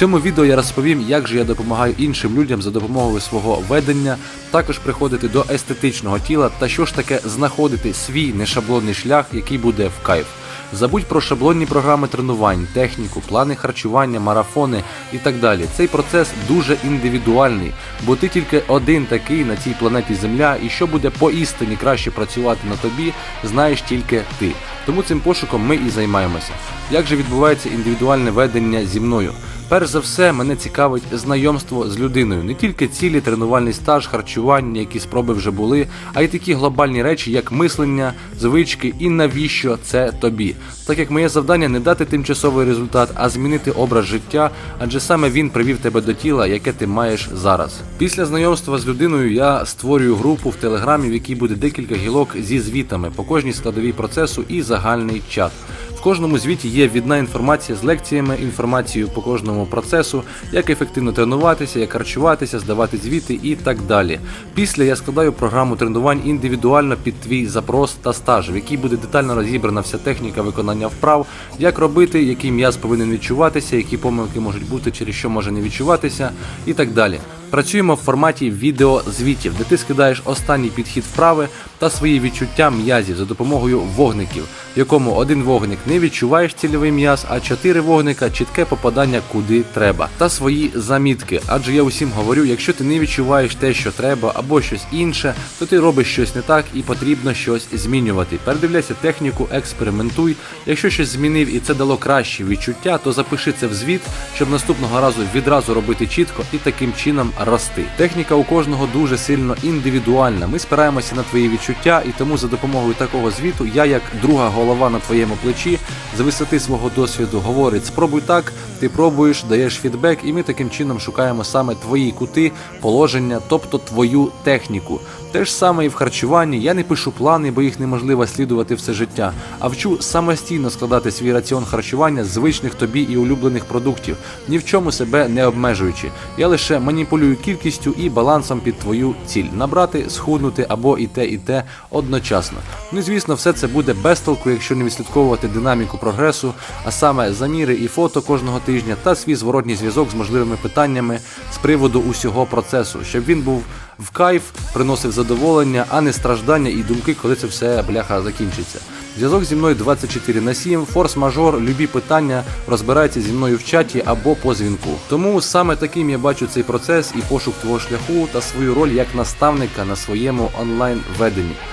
цьому відео я розповім, як же я допомагаю іншим людям за допомогою свого ведення, також приходити до естетичного тіла та що ж таке знаходити свій нешаблонний шлях, який буде в кайф. Забудь про шаблонні програми тренувань, техніку, плани харчування, марафони і так далі. Цей процес дуже індивідуальний, бо ти тільки один такий на цій планеті Земля, і що буде поістині краще працювати на тобі, знаєш тільки ти. Тому цим пошуком ми і займаємося. Як же відбувається індивідуальне ведення зі мною? Перш за все, мене цікавить знайомство з людиною, не тільки цілі, тренувальний стаж, харчування, які спроби вже були, а й такі глобальні речі, як мислення, звички і навіщо це тобі. Так як моє завдання не дати тимчасовий результат, а змінити образ життя, адже саме він привів тебе до тіла, яке ти маєш зараз. Після знайомства з людиною я створюю групу в телеграмі, в якій буде декілька гілок зі звітами по кожній складовій процесу і загальний чат. В кожному звіті є відна інформація з лекціями, інформацією по кожному процесу, як ефективно тренуватися, як харчуватися, здавати звіти і так далі. Після я складаю програму тренувань індивідуально під твій запрос та стаж, в якій буде детально розібрана вся техніка виконання вправ, як робити, який м'яз повинен відчуватися, які помилки можуть бути, через що може не відчуватися, і так далі. Працюємо в форматі відеозвітів, де ти скидаєш останній підхід вправи та свої відчуття м'язів за допомогою вогників, в якому один вогник не відчуваєш цільовий м'яз, а чотири вогника чітке попадання куди треба, та свої замітки. Адже я усім говорю, якщо ти не відчуваєш те, що треба, або щось інше, то ти робиш щось не так і потрібно щось змінювати. Передивляйся техніку, експериментуй. Якщо щось змінив і це дало кращі відчуття, то запиши це в звіт, щоб наступного разу відразу робити чітко і таким чином рости. Техніка у кожного дуже сильно індивідуальна. Ми спираємося на твої відчуття, і тому за допомогою такого звіту я, як друга голова на твоєму плечі, з висоти свого досвіду говорить: спробуй так, ти пробуєш, даєш фідбек, і ми таким чином шукаємо саме твої кути, положення, тобто твою техніку. Те ж саме і в харчуванні. Я не пишу плани, бо їх неможливо слідувати все життя, а вчу самостійно складати свій раціон харчування звичних тобі і улюблених продуктів, ні в чому себе не обмежуючи. Я лише маніпулюю кількістю і балансом під твою ціль набрати, схуднути або і те, і те одночасно. Ну і звісно, все це буде без толку, якщо не відслідковувати динаміку прогресу, а саме заміри і фото кожного тижня та свій зворотній зв'язок з можливими питаннями з приводу усього процесу, щоб він був в кайф, приносив задоволення, а не страждання і думки, коли це все бляха закінчиться. Зв'язок зі мною 24 на 7, форс-мажор, любі питання розбирається зі мною в чаті або по дзвінку. Тому саме таким я бачу цей процес і пошук твого шляху та свою роль як наставника на своєму онлайн веденні.